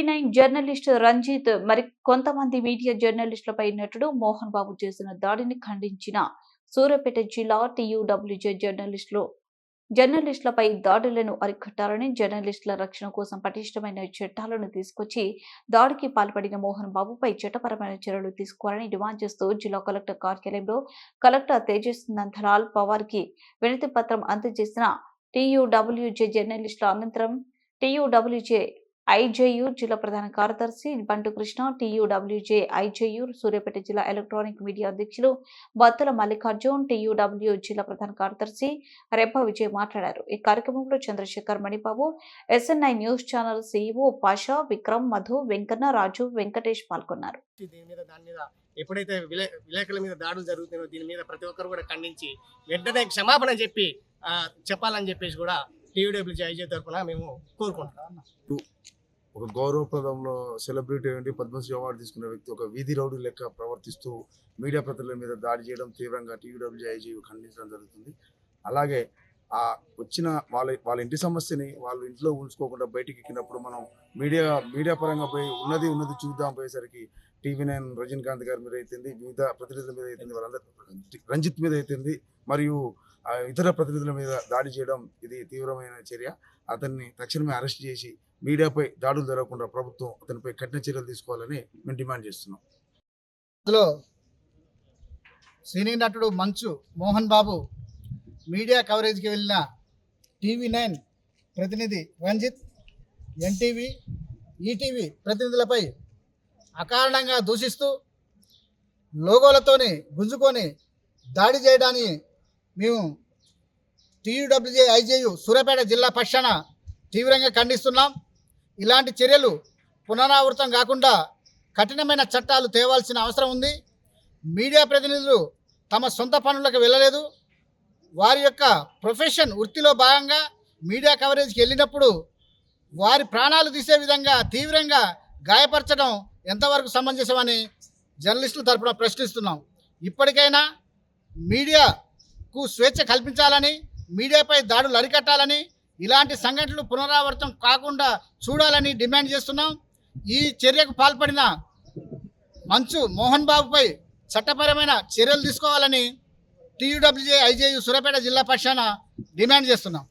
TV nine journalist Ranjith మరి కొంతమంది media జర్నలిస్టులపై నటుడు మోహన్ బాబు చేసిన దాడిని ఖండించిన సూర్యాపేట జిల్లా టీయూడబ్ల్యూజే జర్నలిస్టులు. జర్నలిస్టులపై దాడులను అరికట్టాలని జర్నలిస్టుల రక్షణ కోసం పటిష్టమైన చట్టాలను తీసుకొచ్చి దాడికి పాల్పడిన మోహన్ బాబుపై చట్టపరమైన చర్యలు తీసుకోవాలని డిమాండ్ చేస్తూ జిల్లా కలెక్టర్ కార్యాలయంలో కలెక్టర్ తేజస్ నందలాల్ పవార్కి వినతి పత్రం అందజేసిన టీయూడబ్ల్యూజే జర్నలిస్టుల అనంతరం టీయూడబ్ల్యూజే ఐజేయు జిల్లా ప్రధాన కార్యదర్శి బంటు కృష్ణ టీయూడబ్ల్యూజే ఐజేయు సూర్యాపేట జిల్లా ఎలక్ట్రానిక్ మీడియా అధ్యక్షులు బత్తుల మల్లికార్జున్ టీయూడబ్ల్యూ జిల్లా ప్రధాన కార్యదర్శి రెప్ప విజయ్ మాట్లాడారు. ఈ కార్యక్రమంలో Chandrasekhar Manibabu SNI news channel CEO Pasha Vikram Madhu Venkanna Raju Venkatesh పాల్గొన్నారు. ఎప్పుడైతే విలే విలేకరుల మీద దాడులు జరుగుతున్నాయో దీని మీద ప్రతి ఒక్కరు కూడా ఖండించి వెంటనే క్షమాపణ చెప్పి చెప్పాలని చెప్పేసి కూడా టీవీడబ్ల్యూజీ ఐజే తరఫున మేము కోరుకుంటున్నాం. ఒక గౌరవప్రదంలో సెలబ్రిటీ ఏంటి? పద్మశ్రీ అవార్డు తీసుకున్న వ్యక్తి ఒక వీధి రౌడీ లెక్క ప్రవర్తిస్తూ మీడియా ప్రతినిధుల మీద దాడి చేయడం తీవ్రంగా టీడబ్ల్యూఐజీ ఖండించడం జరుగుతుంది. అలాగే ఆ వచ్చిన వాళ్ళ వాళ్ళ ఇంటి సమస్యని వాళ్ళు ఇంట్లో ఉంచుకోకుండా బయటికి ఎక్కినప్పుడు మనం మీడియా మీడియా పరంగా పోయి ఉన్నది ఉన్నది చూద్దాం పోయేసరికి టీవీ నైన్ రజనీకాంత్ గారి మీద అయితే వివిధ ప్రతినిధుల మీద అయితే వాళ్ళందరూ రంజిత్ మీద అవుతుంది మరియు ఇతర ప్రతినిధుల మీద దాడి చేయడం ఇది తీవ్రమైన చర్య. అతన్ని తక్షణమే అరెస్ట్ చేసి మీడియాపై దాడులు జరగకుండా ప్రభుత్వం అతనిపై కఠిన చర్యలు తీసుకోవాలని మేము డిమాండ్ చేస్తున్నాం. అందులో సినీ నటుడు మంచు మోహన్ బాబు మీడియా కవరేజ్కి వెళ్ళిన టీవీ నైన్ ప్రతినిధి రంజిత్ ఎన్టీవీ ఈటీవీ ప్రతినిధులపై అకారణంగా దూషిస్తూ లోగోలతోని గుంజుకొని దాడి చేయడాన్ని మేము టీయూడబ్ల్యూజే ఐజేయు సూర్యాపేట జిల్లా పక్షాన తీవ్రంగా ఖండిస్తున్నాం. ఇలాంటి చర్యలు పునరావృతం కాకుండా కఠినమైన చట్టాలు తేవాల్సిన అవసరం ఉంది. మీడియా ప్రతినిధులు తమ సొంత పనులకు వెళ్ళలేదు. వారి యొక్క ప్రొఫెషన్ వృత్తిలో భాగంగా మీడియా కవరేజ్కి వెళ్ళినప్పుడు వారి ప్రాణాలు తీసే విధంగా తీవ్రంగా గాయపరచడం ఎంతవరకు సమంజసమని జర్నలిస్టుల తరపున ప్రశ్నిస్తున్నాం. ఇప్పటికైనా మీడియా కు స్వేచ్ఛ కల్పించాలని మీడియాపై దాడులు అరికట్టాలని ఇలాంటి సంఘటనలు పునరావృతం కాకుండా చూడాలని డిమాండ్ చేస్తున్నాం. ఈ చర్యకు పాల్పడిన మంచు మోహన్ బాబుపై చట్టపరమైన చర్యలు తీసుకోవాలని టీయూడబ్ల్యూజే ఐజేయు సూర్యాపేట జిల్లా పక్షాన డిమాండ్ చేస్తున్నాం.